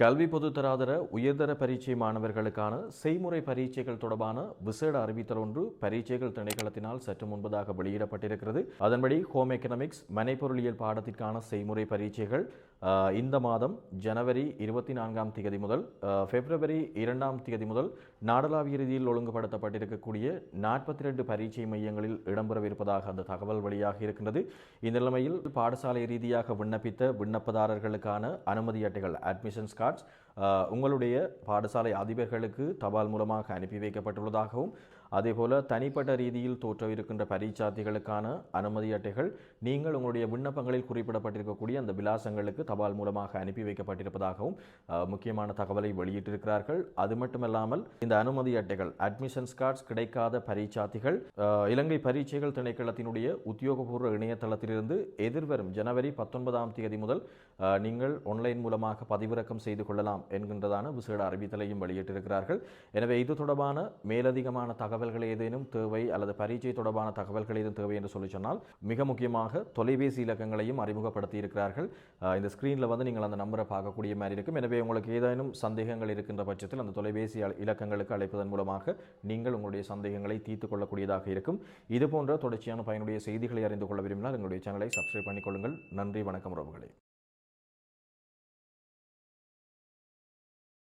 கல்வி பொதுத்தராதர உயர்தர பரீட்சை மாணவர்களுக்கான செய்முறை பரீட்சைகள் தொடர்பான விசேட அறிவித்தல் ஒன்று பரீட்சைகள் திணைக்களத்தினால் சற்று முன்பதாக வெளியிடப்பட்டிருக்கிறது. அதன்படி ஹோம் எக்கனாமிக்ஸ் மனைப்பொருளியல் பாடத்திற்கான செய்முறை பரீட்சைகள் இந்த மாதம் ஜனவரி இருபத்தி நான்காம் தேதி முதல் பிப்ரவரி இரண்டாம் தேதி முதல் நாடளாவிய ரீதியில் ஒழுங்குபடுத்தப்பட்டிருக்கக்கூடிய நாற்பத்தி ரெண்டு பரீட்சை மையங்களில் இடம்பெறவிருப்பதாக அந்த தகவல் வெளியாக இருக்கின்றது. இந்த நிலைமையில் பாடசாலை ரீதியாக விண்ணப்பித்த விண்ணப்பதாரர்களுக்கான அனுமதி அட்டைகள் அட்மிஷன்ஸ் கார்ட்ஸ் uh, உங்களுடைய பாடசாலை அதிபர்களுக்கு தபால் மூலமாக அனுப்பி வைக்கப்பட்டுள்ளதாகவும் அதேபோல தனிப்பட்ட ரீதியில் தோற்றவிருக்கின்ற பரீட்சார்த்திகளுக்கான அனுமதி அட்டைகள் நீங்கள் உங்களுடைய விண்ணப்பங்களில் குறிப்பிடப்பட்டிருக்கக்கூடிய அந்த விலாசங்களுக்கு தபால் மூலமாக அனுப்பி வைக்கப்பட்டிருப்பதாகவும் uh, முக்கியமான தகவலை வெளியிட்டிருக்கிறார்கள். அது மட்டுமல்லாமல் இந்த அனுமதி அட்டைகள் அட்மிஷன்ஸ் கார்ட்ஸ் கிடைக்காத பரீட்சார்த்திகள் uh, இலங்கை பரீட்சைகள் திணைக்களத்தினுடைய உத்தியோகபூர்வ இணையதளத்திலிருந்து எதிர்வரும் ஜனவரி பத்தொன்பதாம் தேதி முதல் நீங்கள் ஆன்லைன் மூலமாக பதிவிறக்கம் செய்து கொள்ளலாம் என்கின்றதான விசேட அறிவித்தலையும் வெளியிட்டிருக்கிறார்கள். எனவே இது தொடர்பான மேலதிகமான தகவல்கள் ஏதேனும் தேவை அல்லது பரீட்சை தொடர்பான தகவல்கள் ஏதும் தேவை என்று சொல்லி சொன்னால் மிக முக்கியமாக தொலைபேசி இலக்கங்களையும் அறிமுகப்படுத்தி இருக்கிறார்கள் இந்த ஸ்க்ரீனில் வந்து நீங்கள் அந்த நம்பரை பார்க்கக்கூடிய மாதிரி இருக்கும். எனவே உங்களுக்கு ஏதேனும் சந்தேகங்கள் இருக்கின்ற பட்சத்தில் அந்த தொலைபேசி இலக்கங்களுக்கு அழைப்பதன் மூலமாக நீங்கள் உங்களுடைய சந்தேகங்களை தீர்த்து கொள்ளக்கூடியதாக இருக்கும். இது போன்ற தொடர்ச்சியான பயனுடைய செய்திகளை அறிந்து கொள்ள விரும்பினால் எங்களுடைய சேனலை சப்ஸ்கிரைப் பண்ணிக்கொள்ளுங்கள். நன்றி வணக்கம் உறவுகளே.